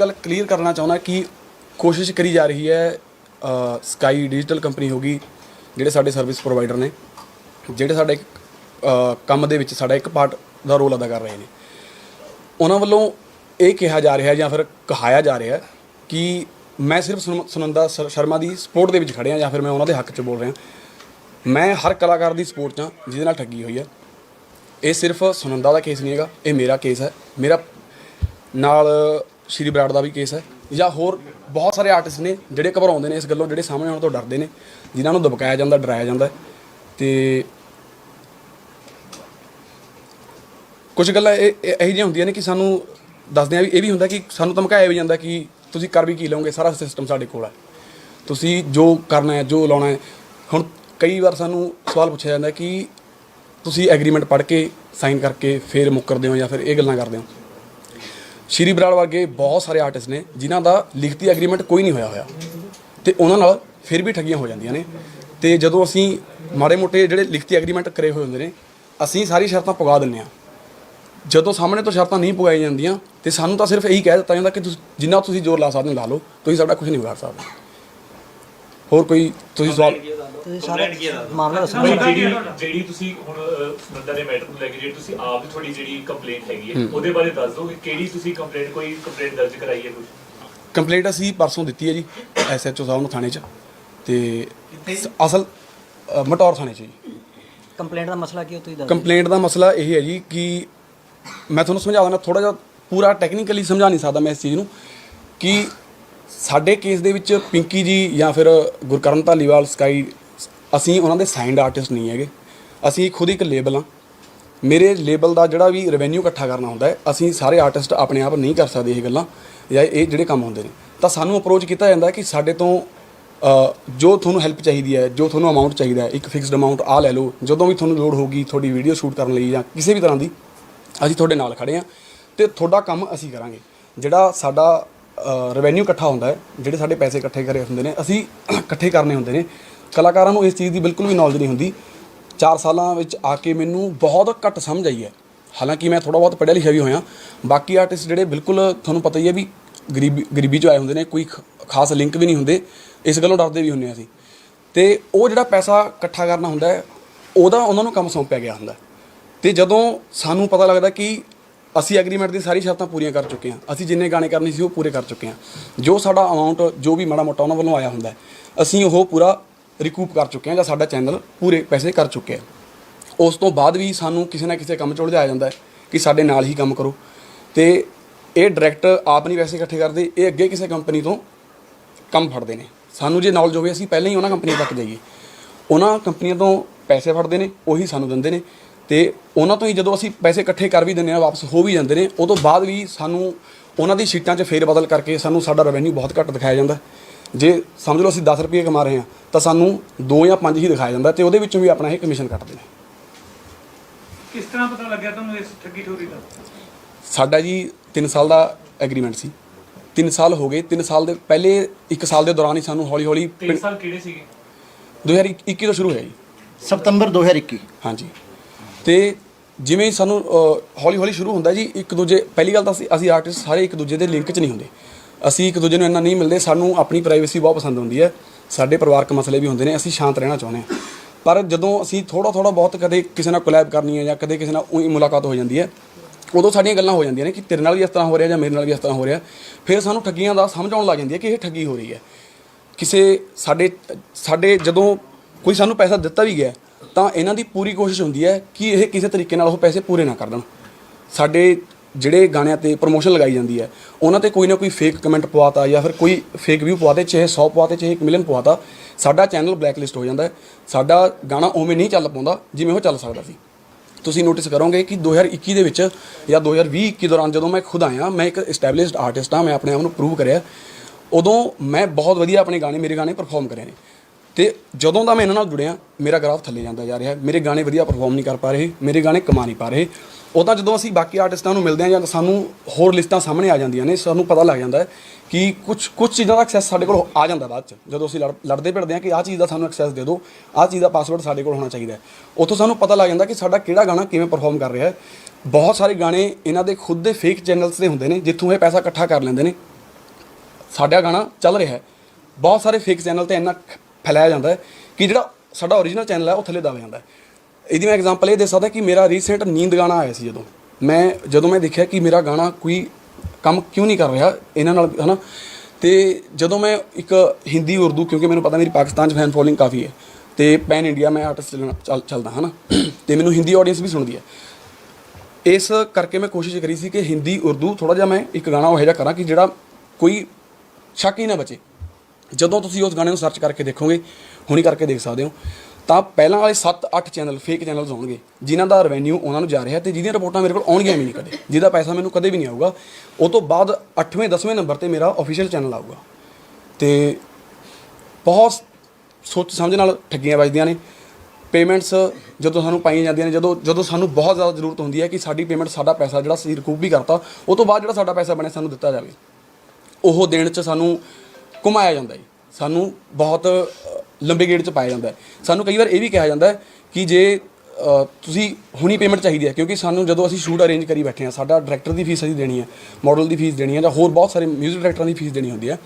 ਗੱਲ ਕਲੀਅਰ ਕਰਨਾ ਚਾਹੁੰਦਾ ਕਿ ਕੋਸ਼ਿਸ਼ ਕਰੀ ਜਾ ਰਹੀ ਹੈ ਸਕਾਈ ਡਿਜੀਟਲ ਕੰਪਨੀ ਹੋਗੀ ਜਿਹੜੇ ਸਾਡੇ ਸਰਵਿਸ ਪ੍ਰੋਵਾਈਡਰ ਨੇ, ਜਿਹੜੇ ਸਾਡੇ ਕੰਮ ਦੇ ਵਿੱਚ ਸਾਡਾ ਇੱਕ ਪਾਰਟ ਦਾ ਰੋਲ ਅਦਾ ਕਰ ਰਹੇ ਨੇ। ਉਹਨਾਂ ਵੱਲੋਂ ਇਹ ਕਿਹਾ ਜਾ ਰਿਹਾ ਜਾਂ ਫਿਰ ਕਹਾਇਆ ਜਾ ਰਿਹਾ ਕਿ ਮੈਂ ਸਿਰਫ ਸੁਨ- ਸੁਨੰਦਾ ਸ- ਸ਼ਰਮਾ ਦੀ ਸਪੋਰਟ ਦੇ ਵਿੱਚ ਖੜਿਆ ਜਾਂ ਫਿਰ ਮੈਂ ਉਹਨਾਂ ਦੇ ਹੱਕ 'ਚ ਬੋਲ ਰਿਹਾ। ਮੈਂ ਹਰ ਕਲਾਕਾਰ ਦੀ ਸਪੋਰਟ 'ਚ ਹਾਂ, ਜਿਹਦੇ ਨਾਲ ਠੱਗੀ ਹੋਈ ਹੈ। ਇਹ ਸਿਰਫ ਸੁਨੰਦਾ ਦਾ ਕੇਸ ਨਹੀਂ ਹੈਗਾ, ਇਹ ਮੇਰਾ ਕੇਸ ਹੈ। ਮੇਰਾ ਨਾਲ ਸ਼੍ਰੀ ਬਰਾੜ ਦਾ ਵੀ ਕੇਸ ਹੈ ਜਾਂ ਹੋਰ ਬਹੁਤ ਸਾਰੇ ਆਰਟਿਸਟ ਨੇ ਜਿਹੜੇ ਘਬਰਾਉਂਦੇ ਨੇ ਇਸ ਗੱਲੋਂ, ਜਿਹੜੇ ਸਾਹਮਣੇ ਆਉਣ ਤੋਂ ਡਰਦੇ ਨੇ, ਜਿਨ੍ਹਾਂ ਨੂੰ ਦਬਕਾਇਆ ਜਾਂਦਾ, ਡਰਾਇਆ ਜਾਂਦਾ ਹੈ। ਤੇ ਕੁਝ ਗੱਲਾਂ ਇਹ, ਇਹ- ਇਹੋ ਜਿਹੀਆਂ ਹੁੰਦੀਆਂ ਨੇ ਕਿ ਸਾਨੂੰ ਦੱਸਦੇ ਆ ਵੀ ਇਹ ਵੀ ਹੁੰਦਾ ਕਿ ਸਾਨੂੰ ਧਮਕਾਇਆ ਵੀ ਜਾਂਦਾ ਕਿ ਤੁਸੀਂ ਕਰ ਵੀ ਕੀ ਲਓਗੇ, ਸਾਰਾ ਸਿਸਟਮ ਸਾਡੇ ਕੋਲ ਹੈ ਤੁਸੀਂ ਜੋ ਕਰਨਾ ਹੈ, ਜੋ ਲਾਉਣਾ ਹੈ, ਹੁਣ ਕਈ ਵਾਰ ਸਾਨੂੰ ਸਵਾਲ ਪੁੱਛਿਆ ਜਾਂਦਾ ਕਿ ਤੁਸੀਂ ਐਗਰੀਮੈਂਟ ਪੜ੍ਹ ਕੇ ਸਾਈਨ ਕਰਕੇ, ਫਿਰ ਮੁੱਕਰਦੇ ਹੋ ਜਾਂ ਫਿਰ ਇਹ ਗੱਲਾਂ ਕਰਦੇ ਹੋ ਸ਼੍ਰੀ ਬਰਾੜ ਵਰਗੇ ਬਹੁਤ ਸਾਰੇ ਆਰਟਿਸਟ ਨੇ, ਜਿਨ੍ਹਾਂ ਦਾ ਲਿਖਤੀ ਐਗਰੀਮੈਂਟ ਕੋਈ ਨਹੀਂ ਹੋਇਆ ਹੋਇਆ। ਤੇ ਉਹਨਾਂ ਨਾਲ ਫਿਰ ਵੀ ਠੱਗੀਆਂ ਹੋ ਜਾਂਦੀਆਂ ਨੇ। ਤੇ ਜਦੋਂ ਅਸੀਂ ਮਾੜੇ ਮੋਟੇ ਜਿਹੜੇ ਲਿਖਤੀ ਐਗਰੀਮੈਂਟ ਕਰੇ ਹੋਏ ਹੁੰਦੇ ਨੇ, ਅਸੀਂ ਸਾਰੀ ਸ਼ਰਤਾਂ ਪੁਗਾ ਦਿੰਦੇ ਆ ਜਦੋਂ ਸਾਹਮਣੇ ਤੋਂ ਸ਼ਰਤਾਂ ਨਹੀਂ ਪੁਗਾਈ ਜਾਂਦੀਆਂ, ਤੇ ਸਾਨੂੰ ਤਾਂ ਸਿਰਫ ਇਹੀ ਕਹਿ ਦਿੱਤਾ ਜਾਂਦਾ ਕਿ ਤੁਸੀਂ ਜਿੰਨਾ ਤੁਸੀਂ ਜ਼ੋਰ ਲਾ ਸਕਦੇ ਹੋ ਲਾ ਲਓ, ਤੁਸੀਂ ਸਾਡਾ ਕੁਝ ਨਹੀਂ ਵਿਗਾੜ ਸਕਦੇ। ਹੋਰ ਕੋਈ ਤੁਸੀਂ ਸਵਾਲ ਤੁਸੀਂ ਸਾਰੇ ਮਾਮਲਾ ਦੱਸੋ। ਬਈ ਜਿਹੜੀ ਜਿਹੜੀ ਤੁਸੀਂ ਹੁਣ ਬੰਦਾ ਦੇ ਮੈਟਰ ਨੂੰ ਲੈ ਕੇ ਜਿਹੜੀ ਤੁਸੀਂ ਆਪ ਦੀ ਤੁਹਾਡੀ ਜਿਹੜੀ ਕੰਪਲੇਂਟ ਹੈਗੀ ਹੈ ਉਹਦੇ ਬਾਰੇ ਦੱਸ ਦਿਓ ਕਿ ਕਿਹੜੀ ਤੁਸੀਂ ਕੰਪਲੇਂਟ ਕੋਈ ਕੰਪਲੇਂਟ ਦਰਜ ਕਰਾਈ ਹੈ ਕੁਝ ਕੰਪਲੇਂਟ ਅਸੀਂ ਪਰਸੋਂ ਦਿੱਤੀ ਹੈ ਜੀ ਐਸਐਚਓ ਸਾਹਿਬ ਨੂੰ ਥਾਣੇ 'ਚ। ਤੇ ਅਸਲ ਮਟੌਰ ਥਾਣੇ 'ਚ ਜੀ। ਕੰਪਲੇਂਟ ਦਾ ਮਸਲਾ ਕੀ ਹੈ ਤੁਸੀਂ ਦੱਸੋ ਕੰਪਲੇਂਟ ਦਾ ਮਸਲਾ ਇਹ ਹੈ ਜੀ ਕਿ ਮੈਂ ਤੁਹਾਨੂੰ ਸਮਝਾ ਦਿੰਦਾ ਥੋੜਾ ਜਿਹਾ ਪੂਰਾ ਟੈਕਨੀਕਲੀ ਸਮਝਾ ਨਹੀਂ ਸਕਦਾ ਮੈਂ ਇਸ ਚੀਜ਼ ਨੂੰ ਕਿ ਸਾਡੇ ਕੇਸ ਦੇ ਵਿੱਚ ਪਿੰਕੀ ਜੀ ਜਾਂ ਫਿਰ ਗੁਰਕਰਨ ਧਾਲੀਵਾਲ ਸਕਾਈ ਅਸੀਂ ਉਹਨਾਂ ਦੇ ਸਾਈਨਡ ਆਰਟਿਸਟ ਨਹੀਂ ਹੈਗੇ। ਅਸੀਂ ਖੁਦ ਇੱਕ ਲੇਬਲ ਹਾਂ। ਮੇਰੇ ਲੇਬਲ ਦਾ ਜਿਹੜਾ ਵੀ ਰੈਵਨਿਊ ਇਕੱਠਾ ਕਰਨਾ ਹੁੰਦਾ ਹੈ, ਅਸੀਂ ਸਾਰੇ ਆਰਟਿਸਟ ਆਪਣੇ ਆਪ ਨਹੀਂ ਕਰ ਸਕਦੇ ਇਹ ਗੱਲਾਂ ਜਾਂ ਇਹ ਜਿਹੜੇ ਕੰਮ ਹੁੰਦੇ ਨੇ। ਤਾਂ ਸਾਨੂੰ ਅਪਰੋਚ ਕੀਤਾ ਜਾਂਦਾ ਕਿ ਸਾਡੇ ਤੋਂ ਜੋ ਤੁਹਾਨੂੰ ਹੈਲਪ ਚਾਹੀਦੀ ਹੈ, ਜੋ ਤੁਹਾਨੂੰ ਅਮਾਉਂਟ ਚਾਹੀਦਾ ਹੈ, ਇੱਕ ਫਿਕਸਡ ਅਮਾਉਂਟ ਆ ਲੈ ਲਓ। ਜਦੋਂ ਵੀ ਤੁਹਾਨੂੰ ਲੋੜ ਹੋਗੀ ਤੁਹਾਡੀ ਵੀਡੀਓ ਸ਼ੂਟ ਕਰਨ ਲਈ ਜਾਂ ਕਿਸੇ ਵੀ ਤਰ੍ਹਾਂ ਦੀ, ਅਸੀਂ ਤੁਹਾਡੇ ਨਾਲ ਖੜੇ ਹਾਂ ਤੇ ਤੁਹਾਡਾ ਕੰਮ ਅਸੀਂ ਕਰਾਂਗੇ। ਜਿਹੜਾ ਸਾਡਾ ਰੈਵਨਿਊ ਇਕੱਠਾ ਹੁੰਦਾ ਹੈ, ਜਿਹੜੇ ਸਾਡੇ ਪੈਸੇ ਇਕੱਠੇ ਕਰੇ ਹੁੰਦੇ ਨੇ, ਅਸੀਂ ਇਕੱਠੇ ਕਰਨੇ ਹੁੰਦੇ ਨੇ। ਕਲਾਕਾਰਾਂ ਨੂੰ ਇਸ ਚੀਜ਼ ਦੀ ਬਿਲਕੁਲ ਵੀ ਨੌਲੇਜ ਨਹੀਂ ਹੁੰਦੀ। 4 ਸਾਲਾਂ ਵਿੱਚ ਆ ਕੇ ਮੈਨੂੰ ਬਹੁਤ ਘੱਟ ਸਮਝ ਆਈ ਹੈ। ਹਾਲਾਂਕਿ ਮੈਂ ਥੋੜਾ ਬਹੁਤ ਪੜ੍ਹਿਆ ਲਿਖਿਆ ਵੀ ਹੋਇਆ। ਬਾਕੀ ਆਰਟਿਸਟ ਜਿਹੜੇ ਬਿਲਕੁਲ ਤੁਹਾਨੂੰ ਪਤਾ ਹੀ ਹੈ ਵੀ ਗਰੀਬੀ ਗਰੀਬੀ ਚੋਂ ਆਏ ਹੁੰਦੇ ਨੇ, ਕੋਈ ਖਾਸ ਲਿੰਕ ਵੀ ਨਹੀਂ ਹੁੰਦੇ। ਇਸ ਗੱਲੋਂ ਡਰਦੇ ਵੀ ਹੁੰਦੇ ਹਾਂ ਅਸੀਂ। ਤੇ ਉਹ ਜਿਹੜਾ ਪੈਸਾ ਇਕੱਠਾ ਕਰਨਾ ਹੁੰਦਾ ਹੈ, ਉਹਦਾ ਉਹਨਾਂ ਨੂੰ ਕੰਮ ਸੌਂਪਿਆ ਗਿਆ ਹੁੰਦਾ। ਹੈ। ਤੇ ਜਦੋਂ ਸਾਨੂੰ ਪਤਾ ਲੱਗਦਾ ਕਿ ਅਸੀਂ ਐਗਰੀਮੈਂਟ ਦੀ ਸਾਰੀ ਸ਼ਰਤਾਂ ਪੂਰੀਆਂ ਕਰ ਚੁੱਕੇ ਹਾਂ, ਅਸੀਂ ਜਿੰਨੇ ਗਾਣੇ ਕਰਨੇ ਸੀ ਉਹ ਪੂਰੇ ਕਰ ਚੁੱਕੇ ਹਾਂ। ਜੋ ਸਾਡਾ ਅਮਾਉਂਟ ਜੋ ਵੀ ਮਾੜਾ ਮੋਟਾ ਉਹਨਾਂ ਵੱਲੋਂ ਆਇਆ ਹੁੰਦਾ ਅਸੀਂ ਉਹ ਪੂਰਾ ਰਿਕੂਪ ਕਰ ਚੁੱਕੇ ਹਾਂ ਜਾਂ ਸਾਡਾ ਚੈਨਲ ਪੂਰੇ ਪੈਸੇ ਕਰ ਚੁੱਕਿਆ ਹੈ। ਉਸ ਤੋਂ ਬਾਅਦ ਵੀ ਸਾਨੂੰ ਕਿਸੇ ਨਾ ਕਿਸੇ ਕੰਮ 'ਚ ਉਲਝਾਇਆ ਜਾਂਦਾ ਹੈ ਕਿ ਸਾਡੇ ਨਾਲ ਹੀ ਕੰਮ ਕਰੋ। ਤੇ ਇਹ ਡਾਇਰੈਕਟ ਆਪ ਨਹੀਂ ਪੈਸੇ ਇਕੱਠੇ ਕਰਦੇ, ਇਹ ਅੱਗੇ ਕਿਸੇ ਕੰਪਨੀ ਤੋਂ ਕੰਮ ਫੜਦੇ ਨੇ। ਸਾਨੂੰ ਜੇ ਨੌਲੇਜ ਹੋਵੇ, ਅਸੀਂ ਪਹਿਲਾਂ ਹੀ ਉਹਨਾਂ ਕੰਪਨੀਆਂ ਤੱਕ ਜਾਈਏ। ਉਹਨਾਂ ਕੰਪਨੀਆਂ ਤੋਂ ਪੈਸੇ ਫੜਦੇ ਨੇ, ਉਹੀ ਸਾਨੂੰ ਦਿੰਦੇ ਨੇ। ਤੇ ਉਹਨਾਂ ਤੋਂ ਹੀ ਜਦੋਂ ਅਸੀਂ ਪੈਸੇ ਇਕੱਠੇ ਕਰ ਵੀ ਦਿੰਦੇ ਆ ਵਾਪਸ ਹੋ ਵੀ ਜਾਂਦੇ ਨੇ ਉਹ ਤੋਂ ਬਾਅਦ ਵੀ ਸਾਨੂੰ ਉਹਨਾਂ ਦੀ ਸ਼ੀਟਾਂ 'ਚ ਫੇਰ ਬਦਲ ਕਰਕੇ ਸਾਨੂੰ ਸਾਡਾ ਰੈਵਨਿਊ ਬਹੁਤ ਘੱਟ ਦਿਖਾਇਆ ਜਾਂਦਾ। ਜੇ ਸਮਝ ਲਓ ਅਸੀਂ 10 ਰੁਪਏ ਕਮਾ ਰਹੇ ਹਾਂ ਤਾਂ ਸਾਨੂੰ 2 ਜਾਂ 5 ਹੀ ਦਿਖਾਇਆ ਜਾਂਦਾ ਤੇ ਉਹਦੇ ਵਿੱਚੋਂ ਵੀ ਆਪਣਾ ਇਹ ਕਮਿਸ਼ਨ ਕੱਟਦੇ ਨੇ। ਕਿਸ ਤਰ੍ਹਾਂ ਪਤਾ ਲੱਗਿਆ ਤੁਹਾਨੂੰ ਇਸ ਠੱਗੀ ਠੋਰੀ ਦਾ? ਸਾਡਾ ਜੀ 3 ਸਾਲ ਦਾ ਐਗਰੀਮੈਂਟ ਸੀ। 3 ਸਾਲ ਹੋ ਗਏ 3 ਸਾਲ ਦੇ ਪਹਿਲੇ 1 ਸਾਲ ਦੇ ਦੌਰਾਨ ਹੀ ਸਾਨੂੰ ਹੌਲੀ ਹੌਲੀ ਤਿੰਨ ਸਾਲ ਕਿਹੜੇ ਸੀਗੇ? 2021 ਤੋਂ ਸ਼ੁਰੂ ਹੋਇਆ ਜੀ। ਸਤੰਬਰ 2021 ਹਾਂਜੀ। ਤੇ ਜਿਵੇਂ ਸਾਨੂੰ ਹੌਲੀ ਹੌਲੀ ਸ਼ੁਰੂ ਹੁੰਦਾ ਜੀ ਇੱਕ ਦੂਜੇ ਪਹਿਲੀ ਗੱਲ ਤਾਂ ਅਸੀਂ ਅਸੀਂ ਆਰਟਿਸਟ ਸਾਰੇ ਇੱਕ ਦੂਜੇ ਦੇ ਲਿੰਕ 'ਚ ਨਹੀਂ ਹੁੰਦੇ। ਅਸੀਂ ਇੱਕ ਦੂਜੇ ਨੂੰ ਇੰਨਾ ਨਹੀਂ ਮਿਲਦੇ, ਸਾਨੂੰ ਆਪਣੀ ਪ੍ਰਾਈਵੇਸੀ ਬਹੁਤ ਪਸੰਦ ਹੁੰਦੀ ਹੈ। ਸਾਡੇ ਪਰਿਵਾਰਕ ਮਸਲੇ ਵੀ ਹੁੰਦੇ ਨੇ, ਅਸੀਂ ਸ਼ਾਂਤ ਰਹਿਣਾ ਚਾਹੁੰਦੇ ਹਾਂ। ਪਰ ਜਦੋਂ ਅਸੀਂ ਥੋੜਾ ਥੋੜਾ ਬਹੁਤ ਕਦੇ ਕਿਸੇ ਨਾਲ ਕੋਲੈਬ ਕਰਨੀ ਹੈ ਜਾਂ ਕਦੇ ਕਿਸੇ ਨਾਲ ਊਂ ਮੁਲਾਕਾਤ ਹੋ ਜਾਂਦੀ ਹੈ, ਉਦੋਂ ਸਾਡੀਆਂ ਗੱਲਾਂ ਹੋ ਜਾਂਦੀਆਂ ਨੇ ਕਿ ਤੇਰੇ ਨਾਲ ਵੀ ਇਸ ਤਰ੍ਹਾਂ ਹੋ ਰਿਹਾ ਜਾਂ ਮੇਰੇ ਨਾਲ ਵੀ ਇਸ ਤਰ੍ਹਾਂ ਹੋ ਰਿਹਾ। ਫਿਰ ਸਾਨੂੰ ਠੱਗੀਆਂ ਦਾ ਸਮਝ ਆਉਣ ਲੱਗ ਜਾਂਦੀ ਹੈ ਕਿ ਇਹ ਠੱਗੀ ਹੋ ਰਹੀ ਹੈ। ਕਿਸੇ ਸਾਡੇ ਸਾਡੇ ਜਦੋਂ ਕੋਈ ਸਾਨੂੰ ਪੈਸਾ ਦਿੱਤਾ ਵੀ ਗਿਆ, ਤਾਂ ਇਹਨਾਂ ਦੀ ਪੂਰੀ ਕੋਸ਼ਿਸ਼ ਹੁੰਦੀ ਹੈ ਕਿ ਇਹ ਕਿਸੇ ਤਰੀਕੇ ਨਾਲ ਉਹ ਪੈਸੇ ਪੂਰੇ ਨਾ ਕਰ ਦੇਣ। ਸਾਡੇ ਜਿਹੜੇ ਗਾਣਿਆਂ ਤੇ ਪ੍ਰੋਮੋਸ਼ਨ ਲਗਾਈ ਜਾਂਦੀ ਹੈ, ਉਹਨਾਂ ਤੇ ਕੋਈ ਨਾ ਕੋਈ ਫੇਕ ਕਮੈਂਟ ਪਵਾਤਾ ਜਾਂ ਫਿਰ ਕੋਈ ਫੇਕ ਵਿਊ ਪਵਾਤੇ, ਚਾਹੇ 100 ਪਵਾਤੇ, ਚਾਹੇ 1 ਮਿਲੀਅਨ ਪਵਾਤਾ, ਸਾਡਾ ਚੈਨਲ ਬਲੈਕਲਿਸਟ ਹੋ ਜਾਂਦਾ ਸਾਡਾ ਗਾਣਾ ਉਵੇਂ ਨਹੀਂ ਚੱਲ ਪਾਉਂਦਾ ਜਿਵੇਂ ਉਹ ਚੱਲ ਸਕਦਾ ਸੀ। ਤੁਸੀਂ ਨੋਟਿਸ ਕਰੋਗੇ ਕਿ 2021 ਦੇ ਵਿੱਚ ਜਾਂ 2020 21 ਦੌਰਾਨ ਜਦੋਂ ਮੈਂ ਖੁਦ ਆਇਆ, ਮੈਂ ਇੱਕ ਐਸਟੈਬਲਿਸ਼ਡ ਆਰਟਿਸਟ ਹਾਂ, ਮੈਂ ਆਪਣੇ ਆਪ ਨੂੰ ਪ੍ਰੂਵ ਕਰਿਆ। ਉਦੋਂ ਮੈਂ ਬਹੁਤ ਵਧੀਆ ਆਪਣੇ ਗਾਣੇ, ਮੇਰੇ ਗਾਣੇ ਪਰਫਾਰਮ ਕਰੇ ਨੇ। ਤੇ ਜਦੋਂ ਦਾ ਮੈਂ ਇਹਨਾਂ ਨਾਲ ਜੁੜਿਆ, ਮੇਰਾ ਗ੍ਰਾਫ ਥੱਲੇ ਜਾਂਦਾ ਜਾ ਰਿਹਾ ਮੇਰੇ ਗਾਣੇ ਵਧੀਆ ਪਰਫਾਰਮ ਨਹੀਂ ਕਰ ਪਾ ਰਹੇ, ਮੇਰੇ ਗਾਣੇ ਕਮਾ ਨਹੀਂ ਪਾ ਰਹੇ। ਉਦਾਂ ਜਦੋਂ ਅਸੀਂ ਬਾਕੀ ਆਰਟਿਸਟਾਂ ਨੂੰ ਮਿਲਦੇ ਹਾਂ ਜਾਂ ਸਾਨੂੰ ਹੋਰ ਲਿਸਟਾਂ ਸਾਹਮਣੇ ਆ ਜਾਂਦੀਆਂ ਨੇ, ਸਾਨੂੰ ਪਤਾ ਲੱਗ ਜਾਂਦਾ ਹੈ ਕਿ ਕੁਝ ਕੁਝ ਚੀਜ਼ਾਂ ਦਾ ਐਕਸੈਸ ਸਾਡੇ ਕੋਲ ਆ ਜਾਂਦਾ ਬਾਅਦ ਚ। ਜਦੋਂ ਅਸੀਂ ਲੜ- ਲੜਦੇ ਭਿੜਦੇ ਹਾਂ ਕਿ ਆਹ ਚੀਜ਼ ਦਾ ਸਾਨੂੰ ਐਕਸੈਸ ਦੇ ਦਿਓ, ਆਹ ਚੀਜ਼ ਦਾ ਪਾਸਵਰਡ ਸਾਡੇ ਕੋਲ ਹੋਣਾ ਚਾਹੀਦਾ ਹੈ। ਉੱਥੋਂ ਸਾਨੂੰ ਪਤਾ ਲੱਗ ਜਾਂਦਾ ਕਿ ਸਾਡਾ ਕਿਹੜਾ ਗਾਣਾ ਕਿਵੇਂ ਪਰਫਾਰਮ ਕਰ ਰਿਹਾ ਹੈ। ਬਹੁਤ ਸਾਰੇ ਗਾਣੇ ਇਹਨਾਂ ਦੇ ਖੁਦ ਦੇ ਫੇਕ ਚੈਨਲਸ ਦੇ ਹੁੰਦੇ ਨੇ, ਜਿੱਥੋਂ ਇਹ ਪੈਸਾ ਇਕੱਠਾ ਕਰ ਲੈਂਦੇ ਨੇ। ਸਾਡਾ ਗਾਣਾ ਚੱਲ ਰਿਹਾ ਹੈ। ਬਹੁਤ ਸਾਰੇ ਫੇਕ ਚੈਨਲ ਤੇ ਇੰਨਾ ਫੈਲਾਇਆ ਜਾਂਦਾ ਹੈ ਕਿ ਜਿਹੜਾ ਸਾਡਾ ਓਰੀਜਨਲ ਚੈਨਲ ਹੈ, ਉਹ ਥੱਲੇ ਦਬ ਜਾਂਦਾ ਹੈ। ਇਹਦੀ ਮੈਂ ਐਗਜ਼ਾਮਪਲ ਇਹ ਦੇ ਸਕਦਾ ਕਿ ਮੇਰਾ ਰੀਸੈਂਟ ਨੀਂਦ ਗਾਣਾ ਆਇਆ ਸੀ ਜਦੋਂ। ਮੈਂ ਜਦੋਂ ਮੈਂ ਦੇਖਿਆ ਕਿ ਮੇਰਾ ਗਾਣਾ ਕੋਈ ਕੰਮ ਕਿਉਂ ਨਹੀਂ ਕਰ ਰਿਹਾ ਇਹਨਾਂ ਨਾਲ, ਹਨਾ? ਤੇ ਜਦੋਂ ਮੈਂ ਇੱਕ ਹਿੰਦੀ, ਉਰਦੂ, ਕਿਉਂਕਿ ਮੈਨੂੰ ਪਤਾ ਮੇਰੀ ਪਾਕਿਸਤਾਨ 'ਚ ਫੈਨ ਫੋਲੋਇੰਗ ਕਾਫੀ ਹੈ, ਤੇ ਪੈਨ ਇੰਡੀਆ ਮੈਂ ਆਰਟਿਸਟ ਚੱਲ, ਚੱਲਦਾ, ਹਨਾ? ਤੇ ਮੈਨੂੰ ਹਿੰਦੀ ਆਡੀਅנס ਵੀ ਸੁਣਦੀ ਹੈ। ਇਸ ਕਰਕੇ ਮੈਂ ਕੋਸ਼ਿਸ਼ ਕਰੀ ਸੀ ਕਿ ਹਿੰਦੀ, ਉਰਦੂ ਥੋੜਾ ਜਿਹਾ ਮੈਂ ਇੱਕ ਗਾਣਾ ਉਹ ਜਿਹਾ ਕਰਾਂ ਕਿ ਜਿਹੜਾ ਕੋਈ ਸ਼ੱਕ ਹੀ ਨਾ ਬਚੇ। ਜਦੋਂ ਤੁਸੀਂ ਉਸ ਗਾਣੇ ਨੂੰ ਸਰਚ ਕਰਕੇ ਦੇਖੋਗੇ, ਹੁਣੀ ਕਰਕੇ ਦੇਖ ਸਕਦੇ ਹੋ, ਤਾਂ ਪਹਿਲਾਂ ਵਾਲੇ 7-8 ਚੈਨਲ ਫੇਕ ਚੈਨਲਸ ਹੋਣਗੇ ਜਿਨ੍ਹਾਂ ਦਾ ਰੈਵਨਿਊ ਉਹਨਾਂ ਨੂੰ ਜਾ ਰਿਹਾ ਤੇ ਜਿਹਦੀਆਂ ਰਿਪੋਰਟਾਂ ਮੇਰੇ ਕੋਲ ਆਉਣਗੀਆਂ ਵੀ ਨਹੀਂ ਕਦੇ, ਜਿਹਦਾ ਪੈਸਾ ਮੈਨੂੰ ਕਦੇ ਵੀ ਨਹੀਂ ਆਊਗਾ। ਉਹ ਤੋਂ ਬਾਅਦ 8ਵੇਂ 10ਵੇਂ ਨੰਬਰ ਤੇ ਮੇਰਾ ਅਫੀਸ਼ੀਅਲ ਚੈਨਲ ਆਊਗਾ। ਤੇ ਬਹੁਤ ਸੋਚ ਸਮਝ ਨਾਲ ਠੱਗੀਆਂ ਵੱਜਦੀਆਂ ਨੇ। ਪੇਮੈਂਟਸ ਜਦੋਂ ਸਾਨੂੰ ਪਾਈਆਂ ਜਾਂਦੀਆਂ ਨੇ, ਜਦੋਂ ਜਦੋਂ ਸਾਨੂੰ ਬਹੁਤ ਜ਼ਿਆਦਾ ਜ਼ਰੂਰਤ ਹੁੰਦੀ ਹੈ ਕਿ ਸਾਡੀ ਪੇਮੈਂਟ ਸਾਡਾ ਪੈਸਾ ਜਿਹੜਾ ਅਸੀਂ ਰਿਕੂਪ ਵੀ ਕਰਤਾ, ਉਹ ਤੋਂ ਬਾਅਦ ਜਿਹੜਾ ਸਾਡਾ ਪੈਸਾ ਬਣਿਆ ਸਾਨੂੰ ਦਿੱਤਾ ਜਾਵੇ। ਉਹ ਦੇਣ 'ਚ ਸਾਨੂੰ ਘੁਮਾਇਆ ਜਾਂਦਾ ਹੈ ਸਾਨੂੰ ਬਹੁਤ ਲੰਬੇ ਗੇੜ 'ਚ ਪਾਇਆ ਜਾਂਦਾ ਹੈ। ਸਾਨੂੰ ਕਈ ਵਾਰ ਇਹ ਵੀ ਕਿਹਾ ਜਾਂਦਾ ਹੈ ਕਿ ਜੇ ਤੁਸੀਂ ਹੁਣੀ ਪੇਮੈਂਟ ਚਾਹੀਦੀ ਹੈ, ਕਿਉਂਕਿ ਸਾਨੂੰ ਜਦੋਂ ਅਸੀਂ ਸ਼ੂਟ ਅਰੇਂਜ ਕਰੀ ਬੈਠੇ ਹਾਂ, ਸਾਡਾ ਡਾਇਰੈਕਟਰ ਦੀ ਫੀਸ ਅਸੀਂ ਦੇਣੀ ਹੈ ਮਾਡਲ ਦੀ ਫੀਸ ਦੇਣੀ ਹੈ ਜਾਂ ਹੋਰ ਬਹੁਤ ਸਾਰੇ ਮਿਊਜ਼ਿਕ ਡਾਇਰੈਕਟਰਾਂ ਦੀ ਫੀਸ ਦੇਣੀ ਹੁੰਦੀ ਹੈ,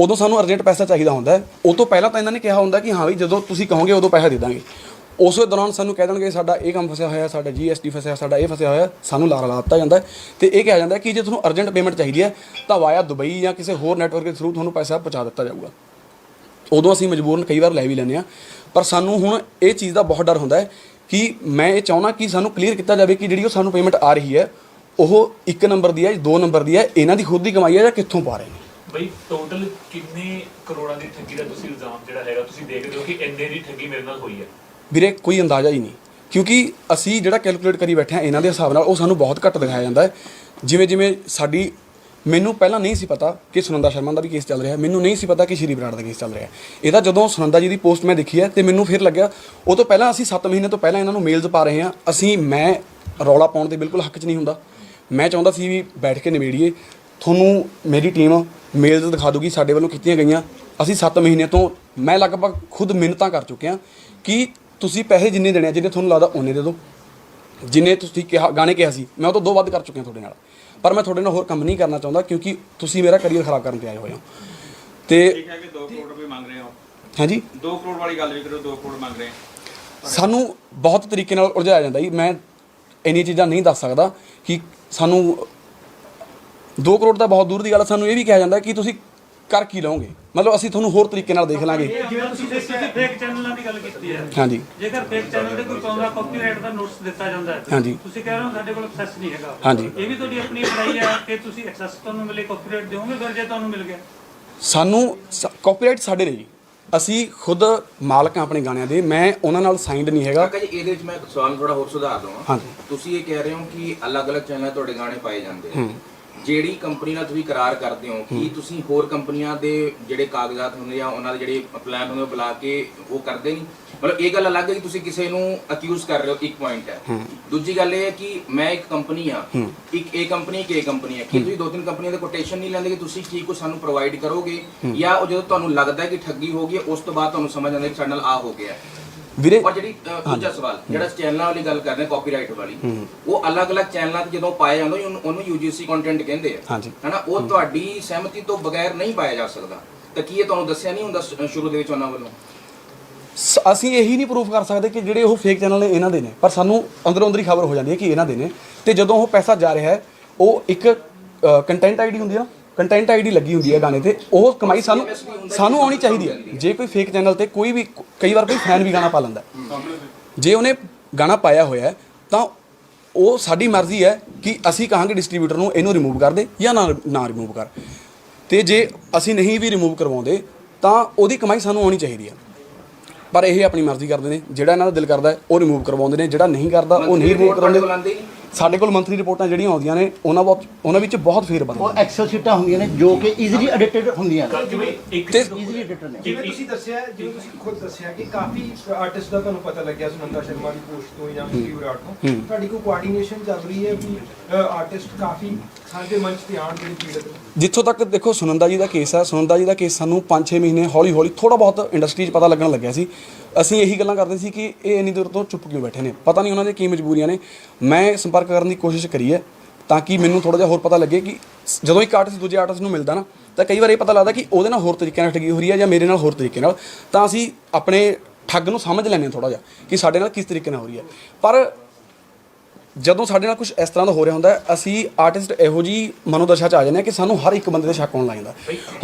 ਉਦੋਂ ਸਾਨੂੰ ਅਰਜੈਂਟ ਪੈਸਾ ਚਾਹੀਦਾ ਹੁੰਦਾ ਉਹ ਤੋਂ ਪਹਿਲਾਂ ਤਾਂ ਇਹਨਾਂ ਨੇ ਕਿਹਾ ਹੁੰਦਾ ਕਿ ਹਾਂ ਵੀ ਜਦੋਂ ਤੁਸੀਂ ਕਹੋਗੇ, ਉਦੋਂ ਪੈਸਾ ਦੇ ਦਾਂਗੇ। ਉਸੇ ਦੌਰਾਨ ਸਾਨੂੰ ਕਹਿ ਦੇਣਗੇ ਸਾਡਾ ਇਹ ਕੰਮ ਫਸਿਆ ਹੋਇਆ, ਸਾਡਾ ਜੀਐਸਟੀ ਫਸਿਆ ਸਾਡਾ ਇਹ ਫਸਿਆ ਹੋਇਆ, ਸਾਨੂੰ ਲਾਰਾ ਲਾ ਦਿੱਤਾ ਜਾਂਦਾ ਹੈ। ਤੇ ਇਹ ਕਿਹਾ ਜਾਂਦਾ ਕਿ ਜੇ ਤੁਹਾਨੂੰ ਅਰਜੈਂਟ ਪੇਮੈਂਟ ਚਾਹੀਦੀ ਹੈ, ਤਾਂ ਵਾਇਆ ਦੁਬਈ ਜਾਂ ਕਿਸੇ ਹੋਰ ਨੈਟਵਰਕ ਦੇ ਥਰੂ ਤੁਹਾਨੂੰ ਪੈਸਾ ਪਹੁੰਚਾ ਦਿੱਤਾ ਜਾਊਗਾ। ਉਦੋਂ ਅਸੀਂ ਮਜਬੂਰਨ ਕਈ ਵਾਰ ਲੈ ਵੀ ਲੈਂਦੇ ਹਾਂ। ਪਰ ਸਾਨੂੰ ਹੁਣ ਇਹ ਚੀਜ਼ ਦਾ ਬਹੁਤ ਡਰ ਹੁੰਦਾ ਹੈ ਕਿ ਮੈਂ ਇਹ ਚਾਹੁੰਦਾ ਕਿ ਸਾਨੂੰ ਕਲੀਅਰ ਕੀਤਾ ਜਾਵੇ ਕਿ ਜਿਹੜੀ ਉਹ ਸਾਨੂੰ ਪੇਮੈਂਟ ਆ ਰਹੀ ਹੈ, ਉਹ ਇੱਕ ਨੰਬਰ ਦੀ ਹੈ ਜਾਂ ਦੋ ਨੰਬਰ ਦੀ ਹੈ, ਇਹਨਾਂ ਦੀ ਖੁਦ ਦੀ ਕਮਾਈ ਹੈ ਜਾਂ ਕਿੱਥੋਂ ਪਾ ਰਹੇ ਨੇ। ਬਈ ਟੋਟਲ ਕਿੰਨੇ ਕਰੋੜਾਂ ਦੀ ਠੱਗੀ ਦਾ ਤੁਸੀਂ ਇਲਜ਼ਾਮ ਜਿਹੜਾ ਹੈਗਾ, ਤੁਸੀਂ ਦੇਖਦੇ ਹੋ ਕਿ ਇੰਨੇ ਦੀ ਠੱਗੀ ਮੇਰੇ ਨਾਲ ਹੋਈ ਹੈ। ਵੀਰੇ, ਕੋਈ ਅੰਦਾਜ਼ਾ ਹੀ ਨਹੀਂ। ਕਿਉਂਕਿ ਅਸੀਂ ਜਿਹੜਾ ਕੈਲਕੂਲੇਟ ਕਰੀ ਬੈਠੇ ਹਾਂ, ਇਹਨਾਂ ਦੇ ਹਿਸਾਬ ਨਾਲ ਉਹ ਸਾਨੂੰ ਬਹੁਤ ਘੱਟ ਦਿਖਾਇਆ ਜਾਂਦਾ ਹੈ। ਜਿਵੇਂ ਜਿਵੇਂ ਸਾਡੀ, ਮੈਨੂੰ ਪਹਿਲਾਂ ਨਹੀਂ ਸੀ ਪਤਾ ਕਿ ਸੁਨੰਦਾ ਸ਼ਰਮਾ ਦਾ ਵੀ ਕੇਸ ਚੱਲ ਰਿਹਾ। ਮੈਨੂੰ ਨਹੀਂ ਸੀ ਪਤਾ ਕਿ ਸ਼੍ਰੀ ਬਰਾੜ ਦਾ ਕੇਸ ਚੱਲ ਰਿਹਾ ਇਹਦਾ ਜਦੋਂ ਸੁਨੰਦਾ ਜੀ ਦੀ ਪੋਸਟ ਮੈਂ ਦੇਖੀ ਹੈ ਤੇ ਮੈਨੂੰ ਫਿਰ ਲੱਗਿਆ, ਉਹ ਤੋਂ ਪਹਿਲਾਂ ਅਸੀਂ 7 ਮਹੀਨੇ ਤੋਂ ਪਹਿਲਾਂ ਇਹਨਾਂ ਨੂੰ ਮੇਲਸ ਪਾ ਰਹੇ ਹਾਂ। ਅਸੀਂ, ਮੈਂ ਰੌਲਾ ਪਾਉਣ ਦੇ ਬਿਲਕੁਲ ਹੱਕ 'ਚ ਨਹੀਂ ਹੁੰਦਾ। ਮੈਂ ਚਾਹੁੰਦਾ ਸੀ ਵੀ ਬੈਠ ਕੇ ਨਿਬੇੜੀਏ। ਤੁਹਾਨੂੰ ਮੇਰੀ ਟੀਮ ਮੇਲਸ ਦਿਖਾ ਦੂਗੀ ਸਾਡੇ ਵੱਲੋਂ ਕੀਤੀਆਂ ਗਈਆਂ। ਅਸੀਂ 7 ਮਹੀਨੇ ਤੋਂ, ਮੈਂ ਲਗਭਗ ਖੁਦ ਮਿਹਨਤਾਂ ਕਰ ਚੁੱਕਿਆ ਕਿ ਤੁਸੀਂ ਪੈਸੇ ਜਿੰਨੇ ਦੇਣੇ ਆ ਜਿੰਨੇ ਤੁਹਾਨੂੰ ਲੱਗਦਾ ਉਹਨੇ ਦੇ ਦਿਓ ਜਿੰਨੇ ਤੁਸੀਂ ਕਿਹਾ ਗਾਣੇ ਕਿਹਾ ਸੀ ਮੈਂ ਉਹ ਤੋਂ ਦੋ ਵੱਧ ਕਰ ਚੁੱਕਿਆ ਤੁਹਾਡੇ ਨਾਲ। ਪਰ ਮੈਂ ਤੁਹਾਡੇ ਨਾਲ ਹੋਰ ਕੰਮ ਨਹੀਂ ਕਰਨਾ ਚਾਹੁੰਦਾ ਕਿਉਂਕਿ ਤੁਸੀਂ ਮੇਰਾ ਕਰੀਅਰ ਖਰਾਬ ਕਰਨ ਤੇ ਆਏ ਹੋਏ ਹੋ। ਤੇ ਠੀਕ ਹੈ ਕਿ 2 ਕਰੋੜ ਰੁਪਏ ਮੰਗ ਰਹੇ ਹੋ? ਹਾਂਜੀ? 2 ਕਰੋੜ ਵਾਲੀ ਗੱਲ ਵੀ ਕਰੋ 2 ਕਰੋੜ ਮੰਗ ਰਹੇ ਸਾਨੂੰ ਬਹੁਤ ਤਰੀਕੇ ਨਾਲ ਉਲਝਾਇਆ ਜਾਂਦਾ ਜੀ। ਮੈਂ ਇੰਨੀਆਂ ਚੀਜ਼ਾਂ ਨਹੀਂ ਦੱਸ ਸਕਦਾ ਕਿ ਸਾਨੂੰ 2 ਕਰੋੜ ਤਾਂ ਬਹੁਤ ਦੂਰ ਦੀ ਗੱਲ ਸਾਨੂੰ ਇਹ ਵੀ ਕਿਹਾ ਜਾਂਦਾ ਕਿ ਤੁਸੀਂ ਕਰ ਕੀ ਲਓਗੇ? ਮਤਲਬ ਅਸੀਂ ਤੁਹਾਨੂੰ ਹੋਰ ਤਰੀਕੇ ਨਾਲ ਦੇਖ ਲਾਂਗੇ। ਜਿਵੇਂ ਤੁਸੀਂ ਤੁਸੀਂ ਫੇਕ ਚੈਨਲਾਂ ਦੀ ਗੱਲ ਕੀਤੀ ਹੈ। ਹਾਂਜੀ। ਜੇਕਰ ਫੇਕ ਚੈਨਲ ਤੇ ਕੋਈ ਪਾਉਂਦਾ ਕਾਪੀਰਾਈਟ ਦਾ ਨੋਟਿਸ ਦਿੱਤਾ ਜਾਂਦਾ ਹੈ ਹਾਂਜੀ। ਤੁਸੀਂ ਕਹਿ ਰਹੇ ਹੋ ਸਾਡੇ ਕੋਲ ਐਕਸੈਸ ਨਹੀਂ ਹੈਗਾ। ਹਾਂਜੀ। ਇਹ ਵੀ ਤੁਹਾਡੀ ਆਪਣੀ ਅਪਲਾਈ ਹੈ ਕਿ ਤੁਸੀਂ ਐਕਸੈਸ ਤੁਹਾਨੂੰ ਮਿਲੇ ਕਾਪੀਰਾਈਟ ਦਿਓਗੇ ਫਿਰ ਜੇ ਤੁਹਾਨੂੰ ਮਿਲ ਗਿਆ। ਸਾਨੂੰ ਕਾਪੀਰਾਈਟ ਸਾਡੇ ਨੇ ਜੀ ਅਸੀਂ ਖੁਦ ਮਾਲਕ ਹਾਂ ਆਪਣੇ ਗਾਣਿਆਂ ਦੇ। ਮੈਂ ਉਹਨਾਂ ਨਾਲ ਸਾਈਨਡ ਨਹੀਂ ਹੈਗਾ। ਕਾਕਾ ਜੀ ਇਹਦੇ ਵਿੱਚ ਮੈਂ ਇੱਕ ਸਵਾਲ ਥੋੜਾ ਹੋਰ ਸੁਧਾਰ ਦਵਾਂ। ਹਾਂਜੀ। ਤੁਸੀਂ ਇਹ ਕਹਿ ਰਹੇ ਹੋ ਕਿ ਅਲੱਗ-ਅਲੱਗ ਚੈਨਲਾਂ 'ਤੇ ਤੁਹਾਡੇ ਗਾਣੇ ਪਾਏ ਜਾਂਦੇ ਆ। ਜਿਹੜੀ ਕੰਪਨੀ ਨਾਲ ਤੁਸੀਂ ਕਰਾਰ ਕਰਦੇ ਹੋ ਕੀ ਤੁਸੀਂ ਹੋਰ ਕੰਪਨੀਆਂ ਦੇ ਜਿਹੜੇ ਕਾਗਜ਼ਾਤ ਹੁੰਦੇ ਆ ਉਹਨਾਂ ਦੇ ਜਿਹੜੇ ਪਲਾਨ ਹੁੰਦੇ ਬੁਲਾ ਕੇ ਉਹ ਕਰਦੇ ਨਹੀਂ? ਮਤਲਬ ਇਹ ਗੱਲ ਅਲੱਗ ਹੈ ਕਿ ਤੁਸੀਂ ਕਿਸੇ ਨੂੰ ਅਕਿਊਜ਼ ਕਰ ਰਹੇ ਹੋ ਇੱਕ ਪੁਆਇੰਟ ਹੈ। ਦੂਜੀ ਗੱਲ ਇਹ ਹੈ ਕਿ ਮੈਂ ਇੱਕ ਕੰਪਨੀ ਆ ਇੱਕ ਇਹ ਕੰਪਨੀ ਇੱਕ ਇਹ ਕੰਪਨੀ ਹੈ। ਕੀ ਤੁਸੀਂ ਦੋ ਤਿੰਨ ਕੰਪਨੀਆਂ ਦੇ ਕੋਟੇਸ਼ਨ ਨਹੀਂ ਲੈਂਦੇ ਕਿ ਤੁਸੀਂ ਕੀ ਕੁਝ ਸਾਨੂੰ ਪ੍ਰੋਵਾਈਡ ਕਰੋਗੇ? ਜਾਂ ਉਹ ਜਦੋਂ ਤੁਹਾਨੂੰ ਲੱਗਦਾ ਹੈ ਕਿ ਠੱਗੀ ਹੋ ਗਈ ਹੈ, ਉਸ ਤੋਂ ਬਾਅਦ ਤੁਹਾਨੂੰ ਸਮਝ ਆਉਂਦਾ ਕਿ ਸਾਡੇ ਨਾਲ ਆ ਹੋ ਗਿਆ ਹੈ। ਵੀਰੇ ਔਰ ਜਿਹੜੀ ਅ, ਦੂਜਾ ਸਵਾਲ ਜਿਹੜਾ ਚੈਨਲਾਂ ਵਾਲੀ ਗੱਲ ਕਰਦੇ ਕਾਪੀਰਾਈਟ ਵਾਲੀ ਉਹ ਅਲੱਗ-ਅਲੱਗ ਚੈਨਲਾਂ ਤੇ ਜਦੋਂ ਪਾਇਆ ਜਾਂਦਾ ਉਹਨੂੰ ਉਹਨੂੰ UGC ਕੰਟੈਂਟ ਕਹਿੰਦੇ ਆ। ਹਾਂਜੀ। ਹਨਾ ਉਹ ਤੁਹਾਡੀ ਸਹਿਮਤੀ ਤੋਂ ਬਗੈਰ ਨਹੀਂ ਪਾਇਆ ਜਾ ਸਕਦਾ। ਤਾਂ ਕੀ ਇਹ ਤੁਹਾਨੂੰ ਦੱਸਿਆ ਨਹੀਂ ਹੁੰਦਾ ਸ਼- ਸ਼ੁਰੂ ਦੇ ਵਿੱਚ ਉਹਨਾਂ ਵੱਲੋਂ? ਸ- ਅਸੀਂ ਇਹੀ ਨਹੀਂ ਪ੍ਰੂਫ ਕਰ ਸਕਦੇ ਕਿ ਜਿਹੜੇ ਉਹ ਫੇਕ ਚੈਨਲ ਨੇ ਇਹਨਾਂ ਦੇ ਨੇ। ਪਰ ਸਾਨੂੰ ਅੰਦਰੋਂ ਅੰਦਰ ਹੀ ਖਬਰ ਹੋ ਜਾਂਦੀ ਹੈ ਕਿ ਇਹਨਾਂ ਦੇ ਨੇ। ਤੇ ਜਦੋਂ ਉਹ ਪੈਸਾ ਜਾ ਰਿਹਾ ਹੈ ਉਹ ਇੱਕ ਕੰਟੈਂਟ ਆਈਡੀ ਹੁੰਦੀ ਆ ਕੰਟੈਂਟ ਆਈਡੀ ਲੱਗੀ ਹੁੰਦੀ ਹੈ ਗਾਣੇ ਤੇ ਉਹ ਕਮਾਈ ਸਾਨੂੰ ਸਾਨੂੰ ਆਉਣੀ ਚਾਹੀਦੀ ਹੈ। ਜੇ ਕੋਈ ਫੇਕ ਚੈਨਲ ਤੇ ਕੋਈ ਵੀ ਕਈ ਵਾਰ ਕੋਈ ਫੈਨ ਵੀ ਗਾਣਾ ਪਾ ਲੈਂਦਾ। ਜੇ ਉਹਨੇ ਗਾਣਾ ਪਾਇਆ ਹੋਇਆ ਤਾਂ ਉਹ ਸਾਡੀ ਮਰਜ਼ੀ ਹੈ ਕਿ ਅਸੀਂ ਕਹਾਂਗੇ ਡਿਸਟ੍ਰੀਬਿਊਟਰ ਨੂੰ ਇਹਨੂੰ ਰਿਮੂਵ ਕਰ ਦੇ ਜਾਂ ਨਾ ਨਾ ਰਿਮੂਵ ਕਰ। ਤੇ ਜੇ ਅਸੀਂ ਨਹੀਂ ਵੀ ਰਿਮੂਵ ਕਰਵਾਉਂਦੇ ਤਾਂ ਉਹਦੀ ਕਮਾਈ ਸਾਨੂੰ ਆਉਣੀ ਚਾਹੀਦੀ ਹੈ। ਪਰ ਇਹ ਆਪਣੀ ਮਰਜ਼ੀ ਕਰਦੇ ਨੇ। ਜਿਹੜਾ ਇਹਨਾਂ ਦਾ ਦਿਲ ਕਰਦਾ ਉਹ ਰਿਮੂਵ ਕਰਵਾਉਂਦੇ ਨੇ। ਜਿਹੜਾ ਨਹੀਂ ਕਰਦਾ ਉਹ ਨਹੀਂ ਰਿਮੂਵ ਕਰਾਉਂਦੇ। ਨਹੀਂ। ਸਾਡੇ ਕੋਲ ਮੰਥਲੀ ਰਿਪੋਰਟਾਂ ਜਿਹੜੀਆਂ ਆਉਂਦੀਆਂ ਨੇ ਉਹਨਾਂ ਬਹੁਤ ਉਹਨਾਂ ਵਿੱਚ ਬਹੁਤ ਫੇਰ ਉਹ ਬੰਦ ਐਕਸਲ ਸ਼ੀਟਾਂ ਹੁੰਦੀਆਂ ਨੇ ਜੋ ਕਿ ਈਜ਼ੀਲੀ ਐਡਿਟਡ ਹੁੰਦੀਆਂ ਨੇ। ਕਿਉਂਕਿ ਇੱਕ ਤੇ- ਈਜ਼ੀਲੀ ਐਡਿਟਡ ਨੇ। ਜਿਵੇਂ ਤੁਸੀਂ ਦੱਸਿਆ ਜਿਵੇਂ ਤੁਸੀਂ ਖੁਦ ਦੱਸਿਆ ਕਿ ਕਾਫੀ ਆਰਟਿਸਟ ਦਾ ਤੁਹਾਨੂੰ ਪਤਾ ਲੱਗਿਆ ਸੁਨੰਦਾ ਸ਼ਰਮਾ ਦੀ ਪੋਸਟ ਤੋਂ ਜਾਂ ਫਿਰ ਵਿਰਾਟ ਤੋਂ। ਤੁਹਾਡੀ ਕੋਈ ਕੋਆਰਡੀਨੇਸ਼ਨ ਚੱਲ ਰਹੀ ਹੈ ਵੀ ਆਰਟਿਸਟ ਕਾਫੀ ਸਾਡੇ ਮੰਚ ਤੇ ਆਉਣ ਜਿਹੜੇ ਪੀੜਤ ਜਿੱਥੋਂ ਤੱਕ ਦੇਖੋ ਸੁਨੰਦਾ ਜੀ ਦਾ ਕੇਸ ਹੈ। ਸੁਨੰਦਾ ਜੀ ਦਾ ਕੇਸ ਸਾਨੂੰ 5-6 ਮਹੀਨੇ ਹੌਲੀ ਹੌਲੀ ਥੋੜਾ ਬਹੁਤ ਇੰਡਸਟਰੀ 'ਚ ਪਤਾ ਲੱਗਣ ਲੱਗਿਆ ਸੀ। ਅਸੀਂ ਇਹੀ ਗੱਲਾਂ ਕਰਦੇ ਸੀ ਕਿ ਇਹ ਇੰਨੀ ਦੇਰ ਤੋਂ ਚੁੱਪ ਕਿਉਂ ਬੈਠੇ ਨੇ? ਪਤਾ ਨਹੀਂ ਉਹਨਾਂ ਦੇ ਕੀ ਮਜਬੂਰੀਆਂ ਨੇ। ਮੈਂ ਸੰਪਰਕ ਕਰਨ ਦੀ ਕੋਸ਼ਿਸ਼ ਕਰੀ ਹੈ ਤਾਂ ਕਿ ਮੈਨੂੰ ਥੋੜਾ ਜਿਹਾ ਹੋਰ ਪਤਾ ਲੱਗੇ ਕਿ ਜਦੋਂ ਇੱਕ ਆਰਟਿਸਟ ਦੂਜੇ ਆਰਟਿਸਟ ਨੂੰ ਮਿਲਦਾ ਨਾ ਤਾਂ ਕਈ ਵਾਰ ਇਹ ਪਤਾ ਲੱਗਦਾ ਕਿ ਉਹਦੇ ਨਾਲ ਹੋਰ ਤਰੀਕੇ ਨਾਲ ਠੱਗੀ ਹੋ ਰਹੀ ਹੈ ਜਾਂ ਮੇਰੇ ਨਾਲ ਹੋਰ ਤਰੀਕੇ ਨਾਲ। ਤਾਂ ਅਸੀਂ ਆਪਣੇ ਠੱਗ ਨੂੰ ਸਮਝ ਲੈਂਦੇ ਹਾਂ ਥੋੜਾ ਜਿਹਾ ਕਿ ਸਾਡੇ ਨਾਲ ਕਿਸ ਤਰੀਕੇ ਨਾਲ ਹੋ ਰਹੀ ਹੈ। ਪਰ ਜਦੋਂ ਸਾਡੇ ਨਾਲ ਕੁਝ ਇਸ ਤਰ੍ਹਾਂ ਦਾ ਹੋ ਰਿਹਾ ਹੁੰਦਾ ਅਸੀਂ ਆਰਟਿਸਟ ਇਹੋ ਜੀ ਮਨੋਦਸ਼ਾ ਚ ਆ ਜਾਂਦੇ ਹਾਂ ਕਿ ਸਾਨੂੰ ਹਰ ਇੱਕ ਬੰਦੇ ਤੇ ਸ਼ੱਕ ਹੋਣ ਲੱਗ ਜਾਂਦਾ।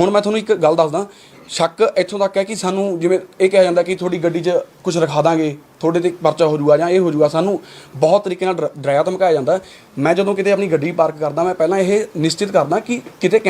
ਹੁਣ ਮੈਂ ਤੁਹਾਨੂੰ ਇੱਕ ਗੱਲ ਦੱਸਦਾ ਸ਼ੱਕ ਇੱਥੋਂ ਤੱਕ ਹੈ ਕਿ ਸਾਨੂੰ ਜਿਵੇਂ ਇਹ ਕਿਹਾ ਜਾਂਦਾ ਕਿ ਤੁਹਾਡੀ ਗੱਡੀ 'ਚ ਕੁਝ ਰਖਾ ਦਾਂਗੇ, ਤੁਹਾਡੇ ਤੇ ਪਰਚਾ ਹੋ ਜਾਊਗਾ ਜਾਂ ਇਹ ਹੋ ਜਾਊਗਾ, ਸਾਨੂੰ ਬਹੁਤ ਤਰੀਕੇ ਨਾਲ ਡਰ- ਡਰਾਇਆ ਧਮਕਾਇਆ ਜਾਂਦਾ। ਮੈਂ ਜਦੋਂ ਕਿਤੇ ਆਪਣੀ ਗੱਡੀ ਪਾਰਕ ਕਰਦਾ, ਮੈਂ ਪਹਿਲਾਂ ਇਹ ਨਿਸ਼ਚਿਤ ਕਰਦਾ ਕਿ ਕਿਤੇ